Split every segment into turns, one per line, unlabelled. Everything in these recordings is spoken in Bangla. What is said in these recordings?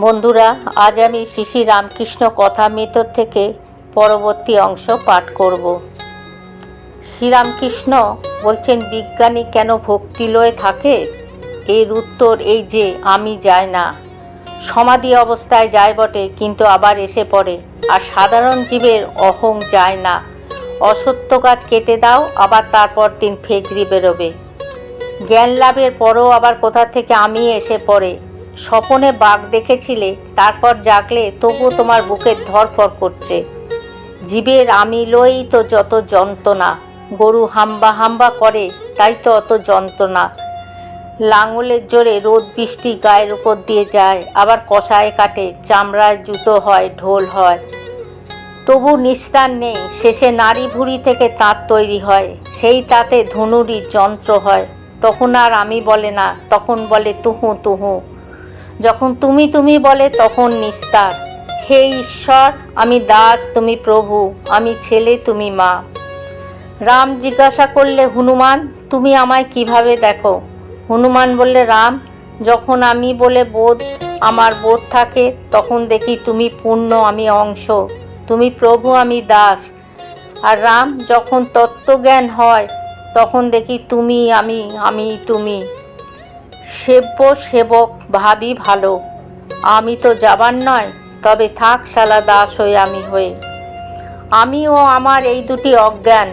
বন্ধুরা, আজ আমি শ্রী রামকৃষ্ণ কথামৃত থেকে পরবর্তী অংশ পাঠ করব। শ্রীরামকৃষ্ণ বলছেন, বিজ্ঞানী কেন ভক্তিলয়ে থাকে? এর উত্তর এই যে, আমি যাই না। সমাধি অবস্থায় যায় বটে, কিন্তু আবার এসে পড়ে। আর সাধারণ জীবের অহং যায় না। অসত্য গাছ কেটে দাও, আবার তারপর দিন ফেকরি বেরোবে। জ্ঞান লাভের পরও আবার কোথা থেকে আমি এসে পড়ে? স্বপনে বাঘ দেখেছিলে, তারপর জাগলে তবুও তোমার বুকের ধরফর করছে। জীবের আমি লই তো যত যন্ত্রণা, গরু হাম্বা হাম্বা করে, তাই তো অত যন্ত্রণা। লাঙলের জোরে রোদ বৃষ্টি গায়ের উপর দিয়ে যায়, আবার কষায় কাটে, চামড়ায় জুতো হয়, ঢোল হয়। তবু নিস্তার নেই, শেষে নারী ভুঁড়ি থেকে তাঁত তৈরি হয়, সেই তাতে ধনুরির যন্ত্র হয়। তখন আর আমি বলে না, তখন বলে তুহু তুহু। যখন তুমি তুমি বলে তখন নিস্তার। হে ঈশ্বর, আমি দাস, তুমি প্রভু, আমি ছেলে, তুমি মা। রাম জিজ্ঞাসা করলে, হনুমান, তুমি আমায় কীভাবে দেখো? হনুমান বললে, রাম, যখন আমি বলে বোধ আমার বোধ থাকে, তখন দেখি তুমি পূর্ণ, আমি অংশ। তুমি প্রভু, আমি দাস। আর রাম, যখন তত্ত্বজ্ঞান হয়, তখন দেখি তুমি, আমি আমি তুমি। সেব্য সেবক, ভাবি ভালো। আমি তো যাবার নয়, তবে থাক শালা দাস হয়ে আমি হয়ে। আমি ও আমার এই দুটি অজ্ঞান,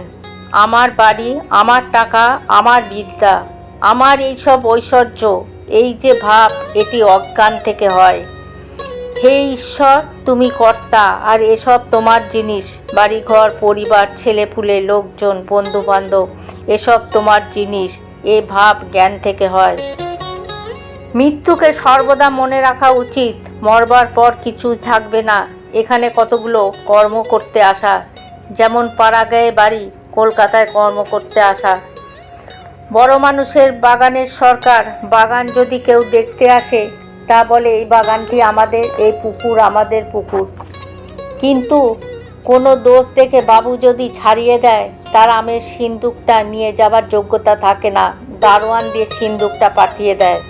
আমার বাড়ি, আমার টাকা, আমার বিদ্যা, আমার এই সব ঐশ্বর্য, এই যে ভাব, এটি অজ্ঞান থেকে হয়। হে ঈশ্বর, তুমি কর্তা, আর এসব তোমার জিনিস, বাড়িঘর, পরিবার, ছেলেপুলে, লোকজন, বন্ধুবান্ধব, এসব তোমার জিনিস, এ ভাব জ্ঞান থেকে হয়। মৃত্যুকে সর্বদা মনে রাখা উচিত। মরবার পর কিছু থাকবে না। এখানে কতগুলো কর্ম করতে আসা? যেমন পাড়াগায়ে বাড়ি, কলকাতায় কর্ম করতে আসা। বড় মানুষের বাগানের সরকার, বাগান যদি কেউ দেখতে আসে, তা বলে, এই বাগানটি আমাদের, এই পুকুর আমাদের পুকুর। কিন্তু কোনো দোষ দেখে বাবু যদি ছাড়িয়ে দেয়, তার আমের সিন্দুকটা নিয়ে যাবার যোগ্যতা থাকে না। দারোয়ান দিয়ে সিন্দুকটা পাঠিয়ে দেয়।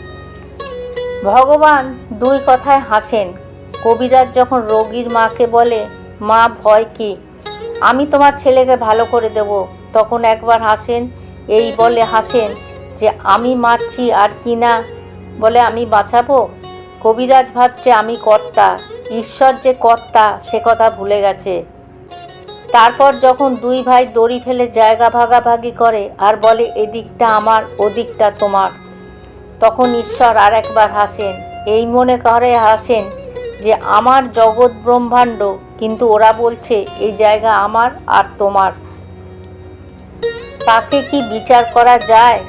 ভগবান দুই কথায় হাসেন। কবিরাজ যখন রোগীর মাকে বলে, মা, ভয় কি? আমি তোমার ছেলেকে ভালো করে দেব। তখন একবার হাসেন, এই বলে হাসেন যে, আমি মারছি আর কি না? বলে, আমি বাঁচাবো? কবিরাজ ভাবছে, আমি কর্তা। ঈশ্বর যে কর্তা, সে কথা ভুলে গেছে। তারপর যখন দুই ভাই দড়ি ফেলে জায়গা ভাগাভাগি করে, আর বলে, এদিকটা আমার, ওদিকটা তোমার। তখন ঈশ্বর আর একবার হাসেন, এই মনে করে হাসেন যে আমার জগৎ ব্রহ্মাণ্ড, কিন্তু ওরা বলছে এই জায়গা আমার আর তোমার। তাকে কি বিচার করা যায়?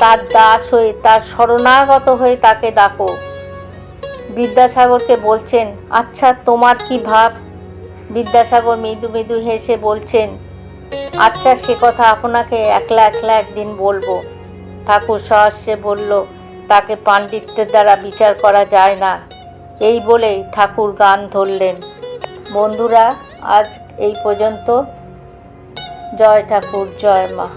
তার দাস হয়ে, তার শরণাগত হয়ে তাকে ডাকো। বিদ্যাসাগরকে বলছেন আচ্ছা তোমার কি ভাব? বিদ্যাসাগর মৃদু মৃদু হেসে বলছেন আচ্ছা সে কথা আপনাকে একলা একলা একদিন বলব। ঠাকুর সহস্যে বলল তাকে পাণ্ডিত্যের দ্বারা বিচার করা যায় না। এই বলেই ঠাকুর গান ধরলেন। বন্ধুরা, আজ এই পর্যন্ত। জয় ঠাকুর, জয় মা।